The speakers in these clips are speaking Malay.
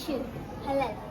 去，还冷。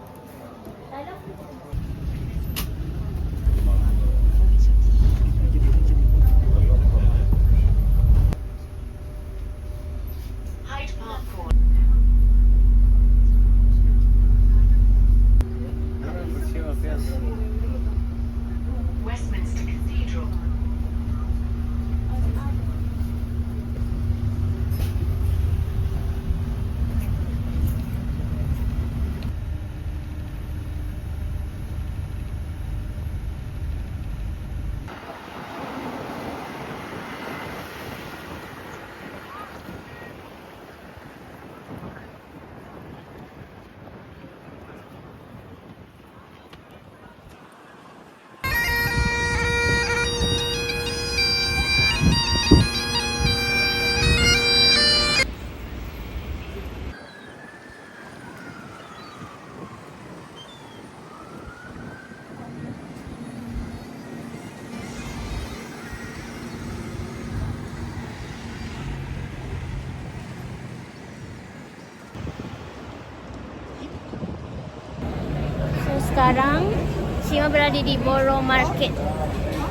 berada di Borong Market.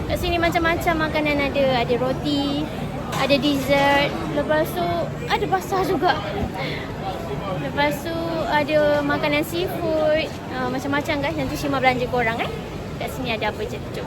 Kat sini macam-macam makanan ada. Ada roti, ada dessert. Lepas tu ada basah juga. Lepas tu ada makanan seafood. Uh, macam-macam guys. Nanti Syima belanja korang eh. Kat sini ada apa je. Jom.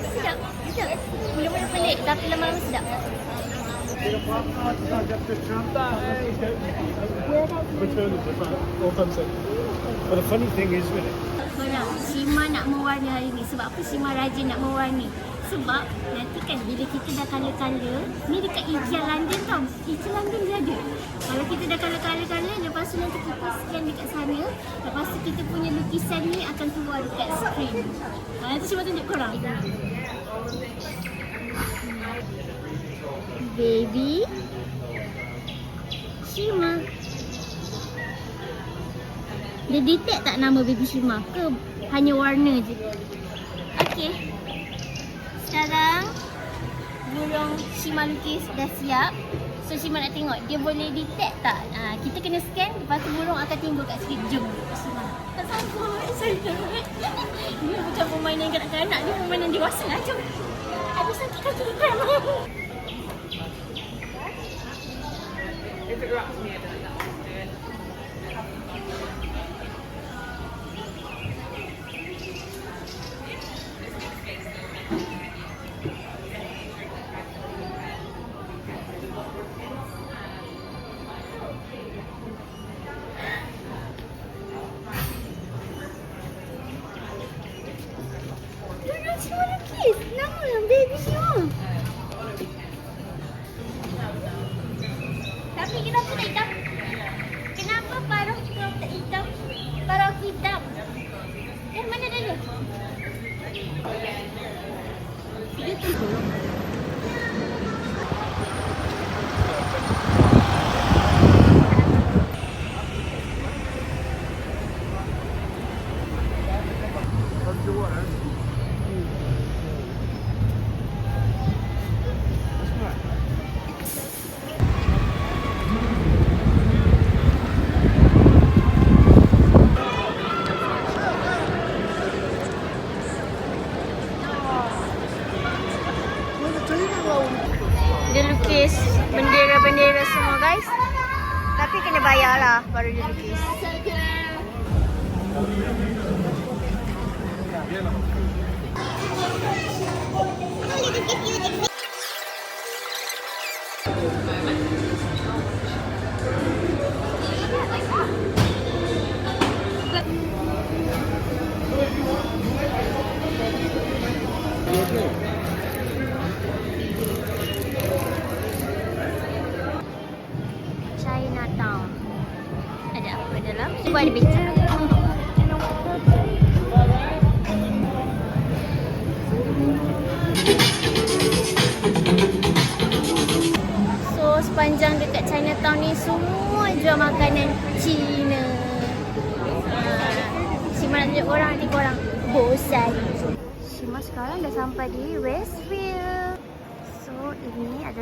Sedap. Sedap. Mula-mula pelik tapi lama-lama sedap. But the funny thing is with it, Korang, Shima nak mewarni hari ni. Sebab apa Shima rajin nak mewarni? Sebab nanti kan bila kita dah colour-colour, ni dekat IKEA London tau. IKEA London dia ada. Kalau kita dah colour-colour-colour, lepas tu nanti kita scan dekat sana. Lepas tu kita punya lukisan ni akan keluar dekat screen. Ha, nanti Shima tunjuk korang. Baby. Shima. Dia detect tak nama baby Shima ke hanya warna je? Okey. Sekarang burung Shima lukis dah siap. So Shima nak tengok dia boleh detect tak? Ha, kita kena scan lepas tu burung akan timbul kat skrin. Jom Shima. Tak sanggup. Excited. Ini bukan permainan kanak-kanak ni permainan dewasa lah. Jom. Ada sakit kaki kita. Burung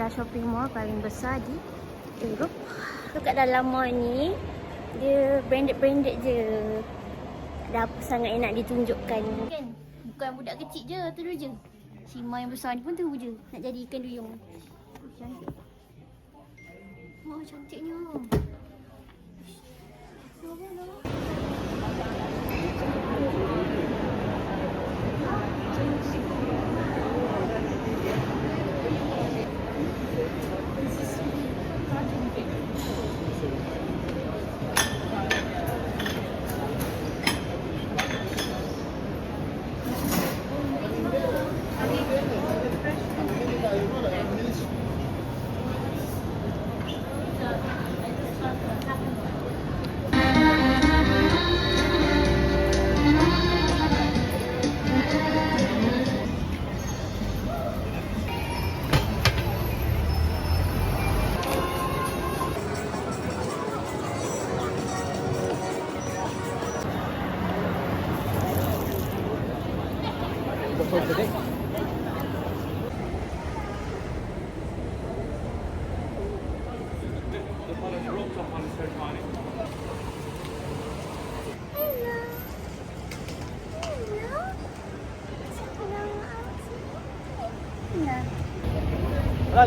shopping mall paling besar di Europe. Tu kat dalam mall ni dia branded-branded je. Ada apa sangat yang nak ditunjukkan. Kan? Bukan budak kecil je, tu je. Shima yang besar ni pun tu je. Nak jadi ikan duyung. Cantik. Wah, cantiknya. Hello.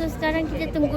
So sekarang kita tunggu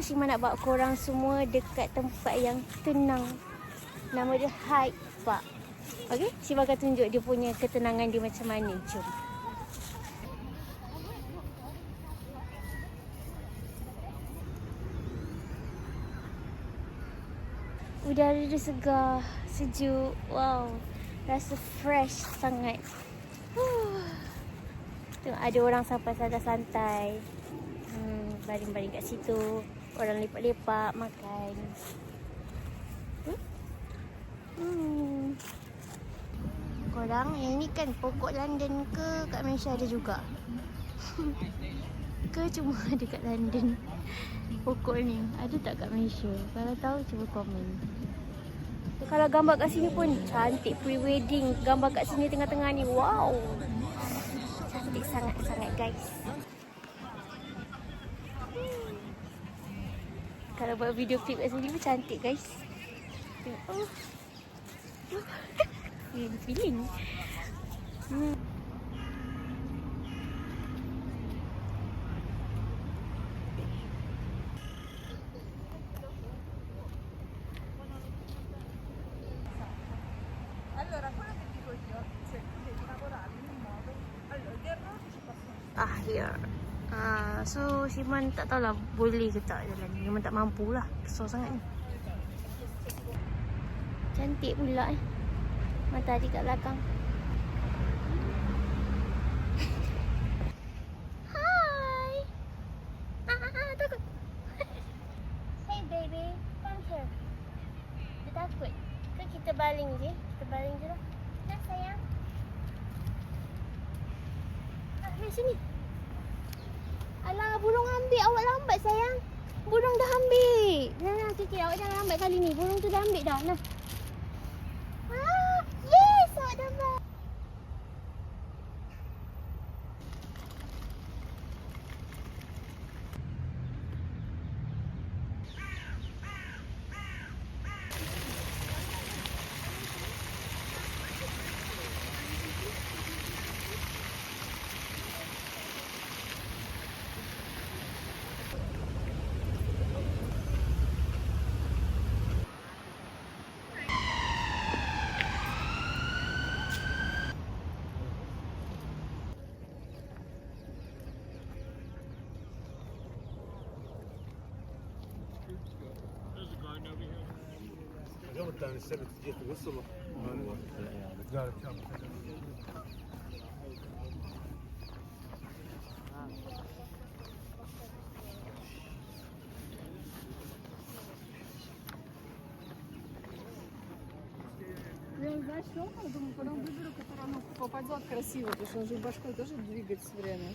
Sekarang Shima nak bawa korang semua dekat tempat yang tenang. Nama dia Hyde Park. Okey, Shima akan tunjuk dia punya ketenangan dia macam mana. Jom. Udara dia segar, sejuk. Wow. Rasa fresh sangat. Tengok ada orang sampai santai-santai. Hmm, baring-baring kat situ. Orang lepak-lepak makan. Hmm. Hmm. Korang yang ni kan pokok London ke kat Malaysia ada juga? ke cuma ada kat London? Pokok ni ada tak kat Malaysia? Kalau tahu cuba komen. Kalau gambar kat sini pun cantik pre-wedding. Gambar kat sini tengah-tengah ni. Wow. Cantik sangat-sangat guys. Kalau buat video clip kat sini pun cantik guys. Oh. Hmm, feeling. Hmm. akhir. Ah, so Shiman tak tahulah boleh ke tak jalan ni. Memang tak mampu lah. Besar sangat ni. Cantik pula eh. Matahari kat belakang. Kali ni. Burung tu dah ambil dah. Nah. اليوم الثاني السنة جيت الصبح قالت كم Я знаешь, что? Я думаю, потом выберу, которая ну, попадет красиво, потому что он же башкой тоже двигает все время.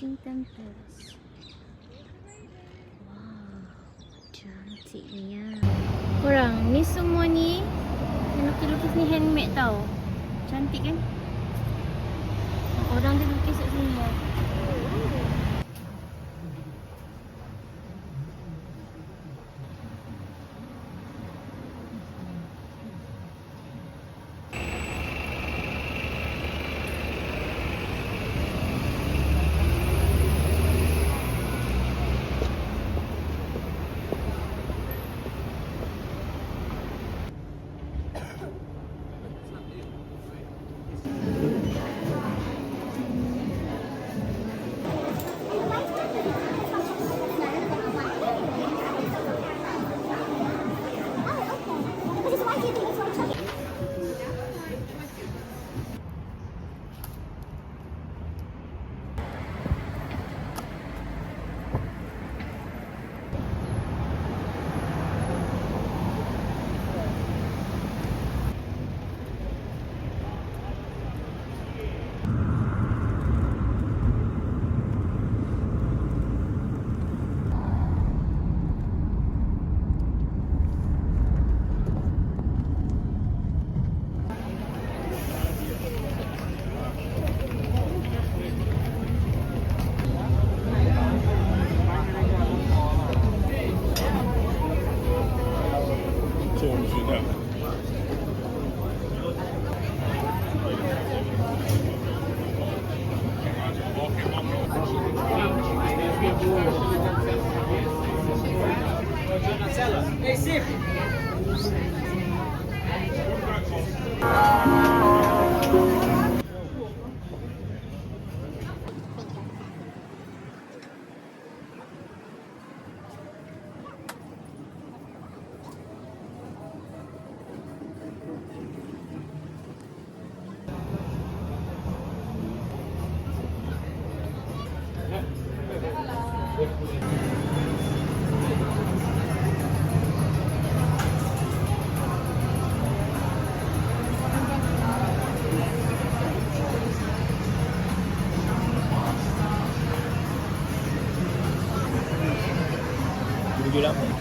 Kucing Wow, Cantiknya Korang, ni semua ni Yang lukis-lukis ni handmade tau Cantik kan? Orang dia lukis kat sini lah. regularmente.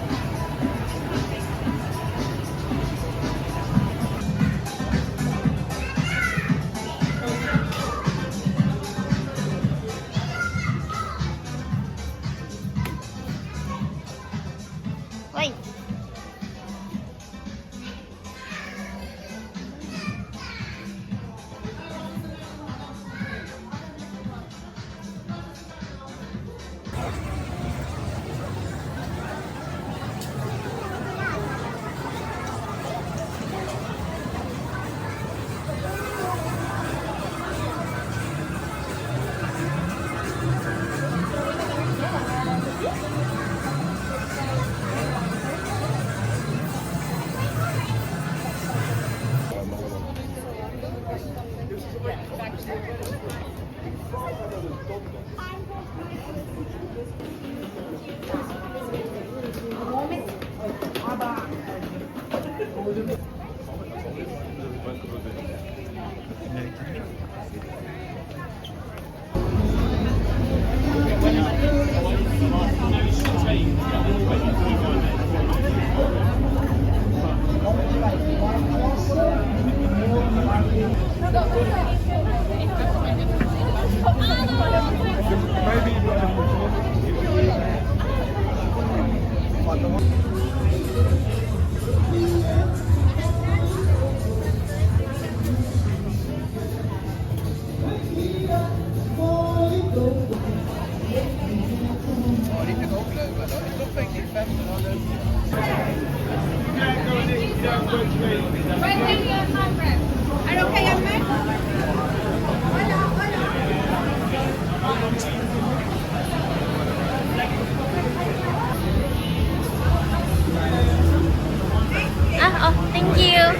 you.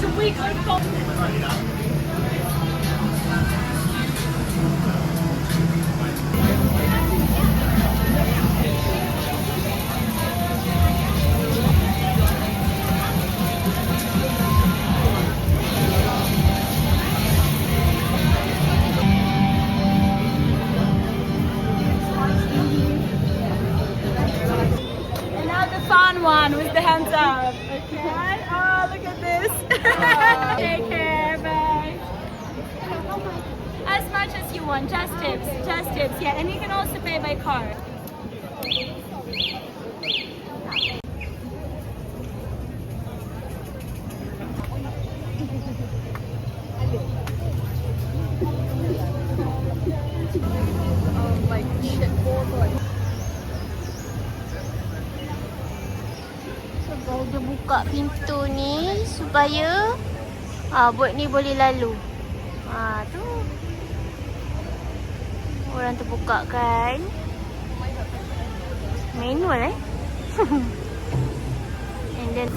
So we could one. Just tips. Just tips. Yeah, and you can also pay by card. Dia buka pintu ni supaya ah bot ni boleh lalu. Ah tu. Orang tu buka kan. Manual eh. And then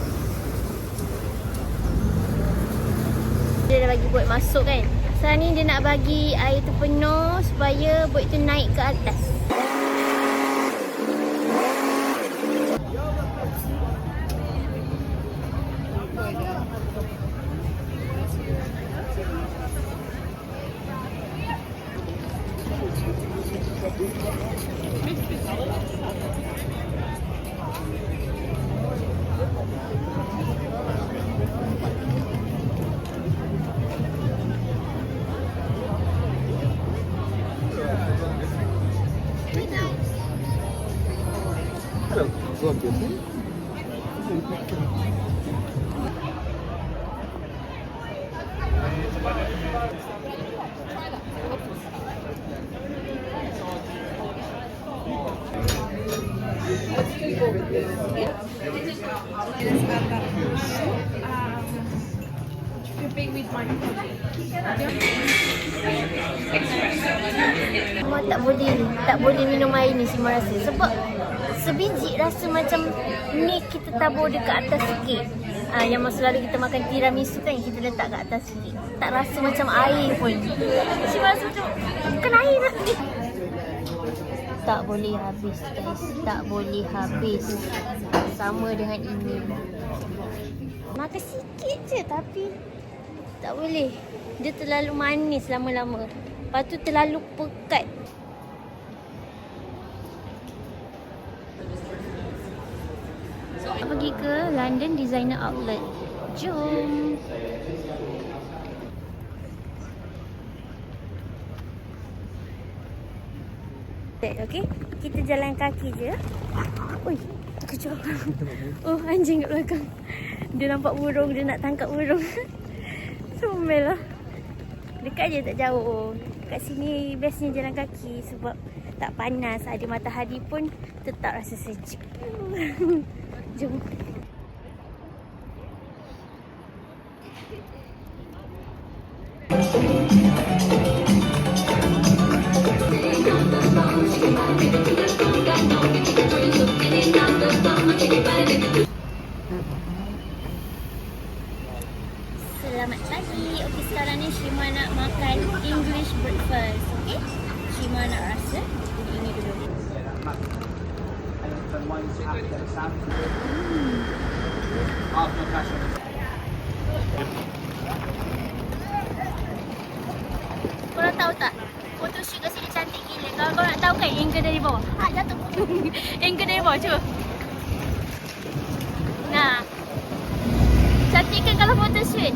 dia dah bagi bot masuk kan. Sekarang ni dia nak bagi air tu penuh supaya bot tu naik ke atas. Mama tak boleh tak boleh minum air ni Sima rasa sebab sebiji rasa macam ni kita tabur ke atas sikit. Ah yang masa lalu kita makan tiramisu kan kita letak kat atas sikit. Tak rasa macam air pun. Sima rasa macam bukan air lah ni. Tak boleh habis guys. Tak boleh habis. Sama dengan ini. Makan sikit je tapi tak boleh. Dia terlalu manis lama-lama. Lepas tu terlalu pekat. Pergi ke London Designer Outlet. Jom. Okay, kita jalan kaki je. Ui, kejap. Oh, anjing kat belakang. Dia nampak burung, dia nak tangkap burung. Comel lah. Dekat je tak jauh. Kat sini bestnya jalan kaki sebab tak panas. Ada matahari pun tetap rasa sejuk. Jom. Pagi. Okey, sekarang ni Shima nak makan English breakfast. Okey? Shima nak rasa. Jadi ini dulu. Korang tahu tak? Photoshoot kat sini cantik gila. Kalau korang nak tahu kan angle dari bawah. Ha, jatuh. angle dari bawah, cuba. Nah. Cantik kan kalau photoshoot?